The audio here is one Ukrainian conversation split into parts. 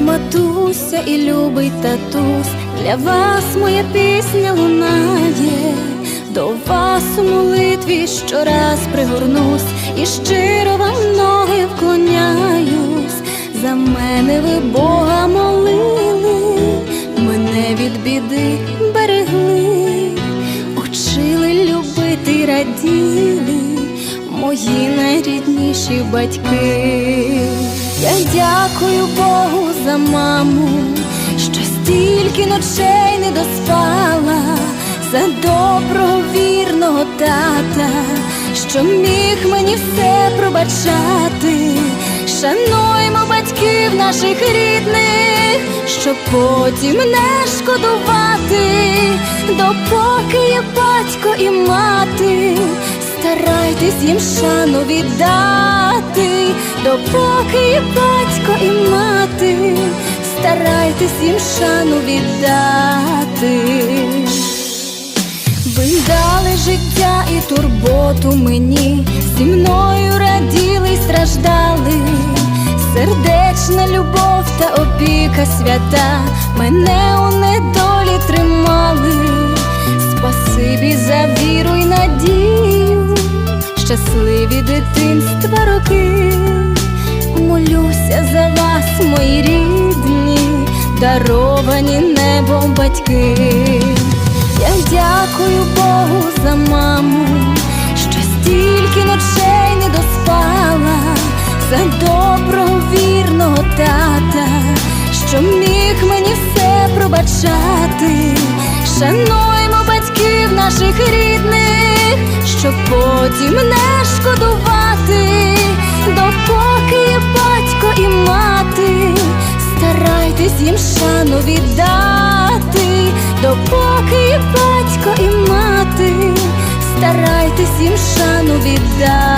Матуся і любий татусь, для вас моя пісня лунає, до вас у молитві щораз пригорнусь і щиро вам ноги вклоняюсь. За мене ви Бога молили, мене від біди берегли, учили любити раділи мої найрідніші батьки. Я дякую Богу за маму, що стільки ночей не доспала, за доброго вірного тата, що міг мені все пробачати. Шануймо батьків наших рідних, щоб потім не шкодувати, допоки є батько і мати. Старайтесь їм шану віддати, допоки є батько і мати, старайтесь їм шану віддати. Ви дали життя і турботу мені, зі мною раділи й страждали, сердечна любов та опіка свята мене у недолі тримали. Спасибі за віру й надію, щасливі дитинства роки. Мої рідні, даровані небом батьки. Я дякую Богу за маму, що стільки ночей не доспала, за доброго вірного тата, що міг мені все пробачати. Шануймо батьків наших рідних, щоб потім не шкодувати, шану віддати, допоки батько і мати, старайтесь їм шану віддати.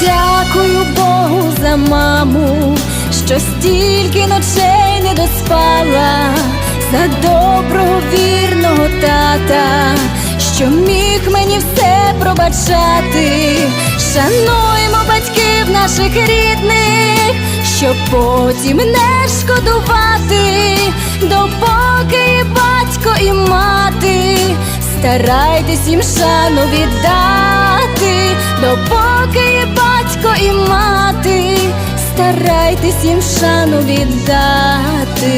Дякую Богу за маму, що стільки ночей не доспала, за доброго вірного тата, що міг мені все пробачати. Шануймо батьків наших рідних, щоб потім не шкодувати, допоки є батько і мати. Старайтесь їм шану віддати, допоки є батько і мати, старайтесь їм шану віддати.